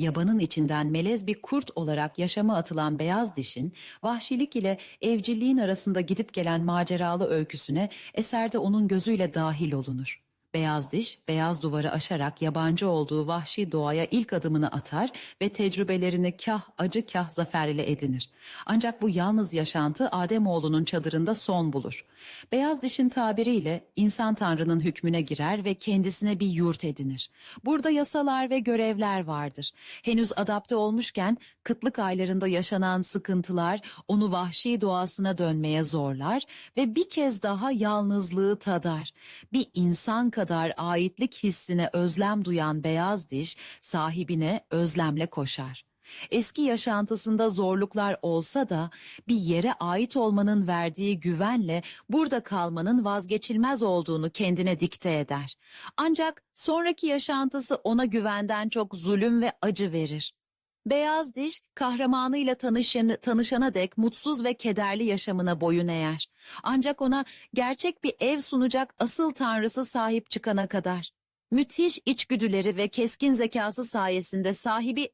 Yabanın içinden melez bir kurt olarak yaşama atılan beyaz dişin, vahşilik ile evcilliğin arasında gidip gelen maceralı öyküsüne eserde onun gözüyle dahil olunur. Beyaz diş, beyaz duvarı aşarak yabancı olduğu vahşi doğaya ilk adımını atar ve tecrübelerini kah acı kah zafer ile edinir. Ancak bu yalnız yaşantı Ademoğlunun çadırında son bulur. Beyaz dişin tabiriyle insan tanrının hükmüne girer ve kendisine bir yurt edinir. Burada yasalar ve görevler vardır. Henüz adapte olmuşken kıtlık aylarında yaşanan sıkıntılar onu vahşi doğasına dönmeye zorlar ve bir kez daha yalnızlığı tadar. Bir insan kadar aitlik hissine özlem duyan beyaz diş sahibine özlemle koşar. Eski yaşantısında zorluklar olsa da bir yere ait olmanın verdiği güvenle burada kalmanın vazgeçilmez olduğunu kendine dikte eder. Ancak sonraki yaşantısı ona güvenden çok zulüm ve acı verir. Beyaz diş kahramanıyla tanışanı, tanışana dek mutsuz ve kederli yaşamına boyun eğer. Ancak ona gerçek bir ev sunacak asıl tanrısı sahip çıkana kadar. Müthiş içgüdüleri ve keskin zekası sayesinde sahibi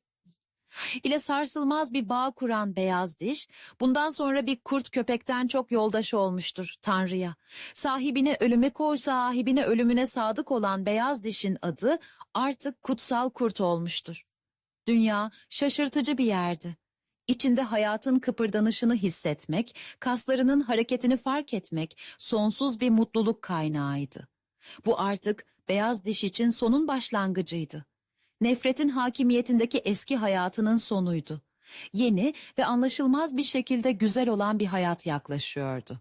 ile sarsılmaz bir bağ kuran beyaz diş, bundan sonra bir kurt köpekten çok yoldaş olmuştur Tanrı'ya. Sahibine ölüme koy sahibine ölümüne sadık olan beyaz dişin adı artık kutsal kurt olmuştur. Dünya şaşırtıcı bir yerdi. İçinde hayatın kıpırdanışını hissetmek, kaslarının hareketini fark etmek sonsuz bir mutluluk kaynağıydı. Bu artık beyaz diş için sonun başlangıcıydı. Nefretin hakimiyetindeki eski hayatının sonuydu. Yeni ve anlaşılmaz bir şekilde güzel olan bir hayat yaklaşıyordu.